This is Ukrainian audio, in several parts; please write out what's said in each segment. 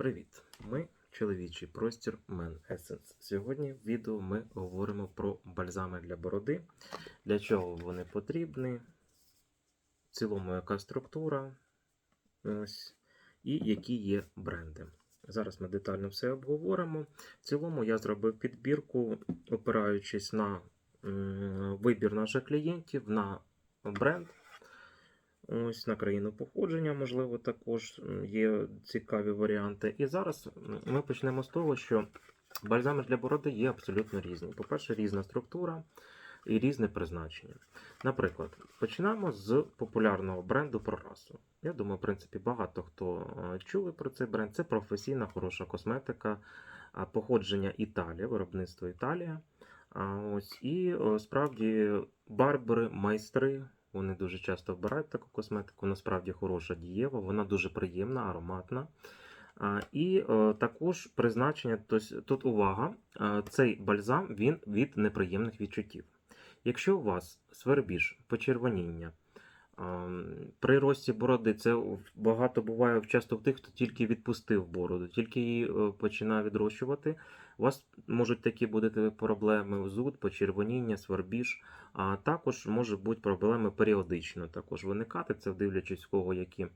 Привіт! Ми чоловічий простір Men Essence. Сьогодні в відео ми говоримо про бальзами для бороди, для чого вони потрібні, в цілому яка структура, ось, і які є бренди. Зараз ми детально все обговоримо. В цілому я зробив підбірку, опираючись на вибір наших клієнтів, на бренд. Ось на країну походження, можливо, також є цікаві варіанти. І зараз ми почнемо з того, що бальзами для бороди є абсолютно різні. По-перше, різна структура і різне призначення. Наприклад, починаємо з популярного бренду ProRaso. Я думаю, в принципі, багато хто е, чули про цей бренд. Це професійна, хороша косметика, походження Італія, виробництво Італія. Ось, і справді барбери, майстри. Вони дуже часто вбирають таку косметику. Насправді хороша дієва, вона дуже приємна, ароматна. І е, також призначення, тобто, тут увага, е, цей бальзам він від неприємних відчуттів. Якщо у вас свербіж, почервоніння, при рості бороди, це багато буває часто в тих, хто тільки відпустив бороду, тільки її е, починає відрощувати. У вас можуть такі бути проблеми: зуд, почервоніння, свербіж. А також може бути проблеми періодично також виникати, це дивлячись, в кого які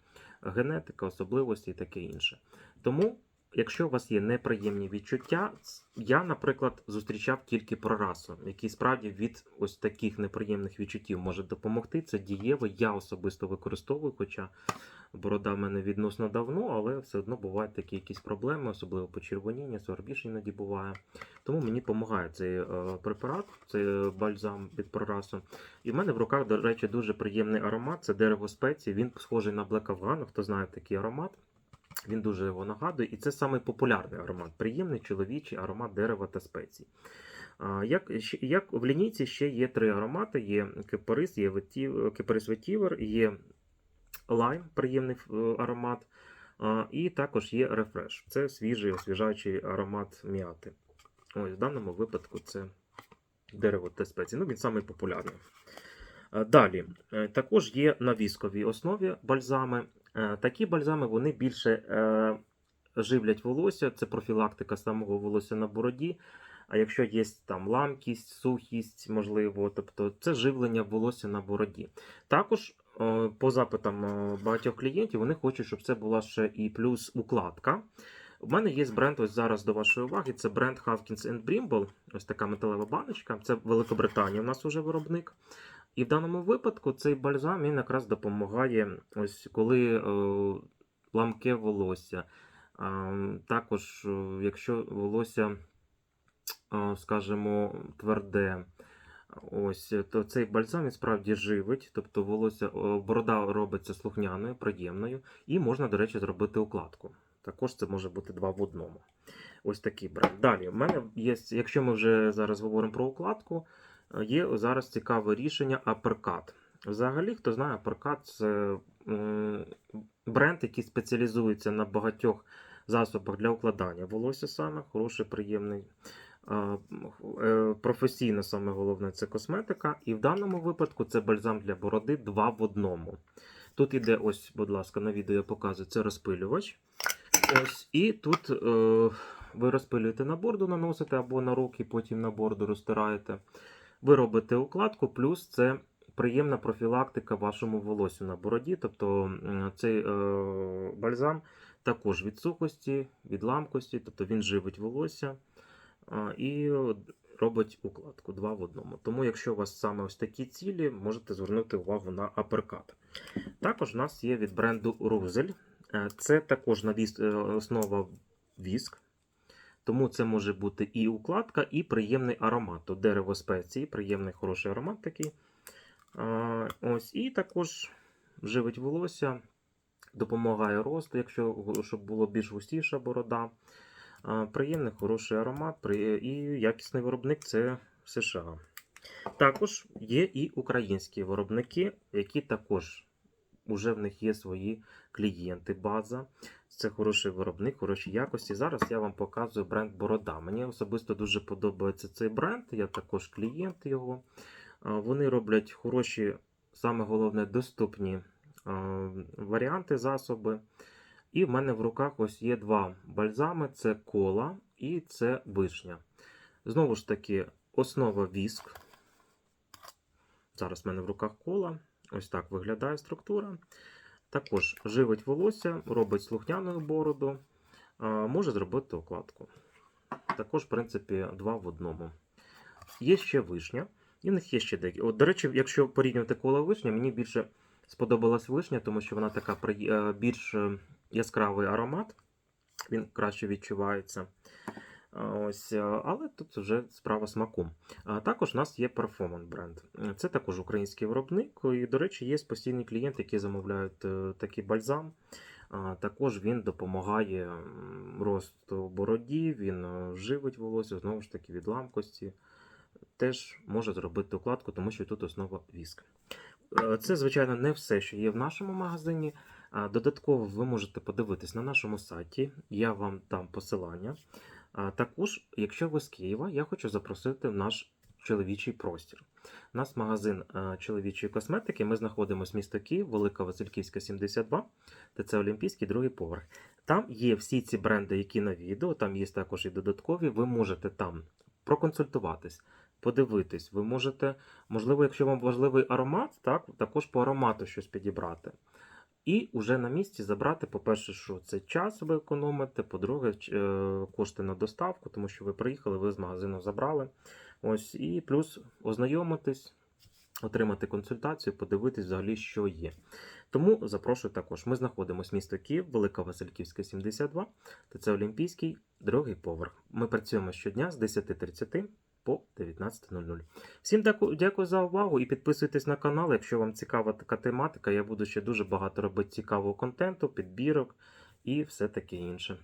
генетика, особливості і таке інше. Тому, якщо у вас є неприємні відчуття, я, наприклад, зустрічав тільки прорасу, який справді від ось таких неприємних відчуттів може допомогти. Це дієво, я особисто використовую, хоча борода в мене відносно давно, але все одно бувають такі якісь проблеми, особливо почервоніння, сорбіж іноді буває. Тому мені допомагає цей е, препарат, цей бальзам від прорасу. І в мене в руках, до речі, дуже приємний аромат. Це дерево спеції. Він схожий на Black Afghan, хто знає такий аромат. Він дуже його нагадує, і це самий популярний аромат. Приємний чоловічий аромат дерева та спецій. Як, як в лінійці ще є три аромати: є кипарис, є кипарис ветівер, є лайм, приємний е, аромат, і також є рефреш. Це свіжий освіжаючий аромат м'яти. Ось в даному випадку це дерево та спеції. Ну, він самий популярний. Е, Далі, е, також є на вісковій основі бальзами. Е, Такі бальзами вони більше е, живлять волосся, це профілактика самого волосся на бороді. А якщо є там ламкість, сухість, можливо, тобто це живлення волосся на бороді. Також е, по запитам багатьох клієнтів вони хочуть, щоб це була ще і плюс укладка. У мене є бренд ось зараз до вашої уваги. Це бренд Hawkins Brimble. Ось така металева баночка. Це Великобританія у нас уже виробник. І в даному випадку цей бальзам він якраз допомагає, ось коли е, ламке волосся. Також, е, якщо волосся, е, скажімо, тверде, ось, то цей бальзам справді живить, тобто волосся, борода робиться слухняною, приємною, і можна, до речі, зробити укладку. Також це може бути два в одному. Ось такий бренд. Далі, в мене є, якщо ми вже зараз говоримо про укладку, є зараз цікаве рішення Uppercut. Взагалі, хто знає, Uppercut це бренд, який спеціалізується на багатьох засобах для укладання волосся саме, хороший, приємний. Е, Професійно саме головне це косметика. І в даному випадку це бальзам для бороди два в одному. Тут іде, ось, будь ласка, на відео я показую, це розпилювач. Ось, і тут е, ви розпилюєте на борду, наносите або на руки, потім на борду розтираєте. Ви робите укладку, плюс це приємна профілактика вашому волосю на бороді. Тобто цей е, бальзам також від сухості, від ламкості, тобто він живить волосся і робить укладку два в одному. Тому, якщо у вас саме ось такі цілі, можете звернути увагу на аперкат. Також у нас є від бренду Рузель. Е, Це також е, основа віск. Тому це може бути і укладка, і приємний аромат. Тут дерево спеції, приємний хороший аромат такий. А, Ось, і також живить волосся, допомагає росту, якщо щоб було більш густіша борода. А, Приємний хороший аромат при- і якісний виробник це США. Також є і українські виробники, які також вже в них є свої клієнти, база. Це хороший виробник, хороші якості. Зараз я вам показую бренд Борода. Мені особисто дуже подобається цей бренд. Я також клієнт його. Вони роблять хороші, саме головне, доступні варіанти, засоби. І в мене в руках ось є два бальзами: це кола і це вишня. Знову ж таки, основа віск. Зараз в мене в руках кола. Ось так виглядає структура. Також живить волосся, робить слухняною бороду, може зробити укладку. Також, в принципі, два в одному. Є ще вишня. І них є ще деякі. От, до речі, якщо порівнювати кола вишня, мені більше сподобалась вишня, тому що вона така е, більш е, яскравий аромат, він краще відчувається. Ось, е, але тут вже справа смаку. А також у нас є Performance бренд. Це також український виробник. І, до речі, є постійні клієнти, які замовляють е, такий бальзам. Також він допомагає росту бороді, він е, живить волосся, знову ж таки, від ламкості. Теж може зробити укладку, тому що тут основа віск. Це, звичайно, не все, що є в нашому магазині. Додатково ви можете подивитись на нашому сайті. Я вам дам посилання. Також, якщо ви з Києва, я хочу запросити в наш чоловічий простір. У нас магазин е, чоловічої косметики. Ми знаходимося в місто Київ, Велика Васильківська, 72, ТЦ Олімпійський, другий поверх. Там є всі ці бренди, які на відео, там є також і додаткові. Ви можете там проконсультуватись, подивитись. Ви можете, можливо, якщо вам важливий аромат, так, також по аромату щось підібрати. І вже на місці забрати, по-перше, що це час ви економите, по-друге, е, кошти на доставку, тому що ви приїхали, ви з магазину забрали. Ось, і плюс ознайомитись, отримати консультацію, подивитись взагалі, що є. Тому запрошую також. Ми знаходимося місто Київ, Велика Васильківська, 72, ТЦ Олімпійський, другий поверх. Ми працюємо щодня з 10.30 по 19.00. Всім дякую за увагу і підписуйтесь на канал, якщо вам цікава така тематика. Я буду ще дуже багато робити цікавого контенту, підбірок і все таке інше.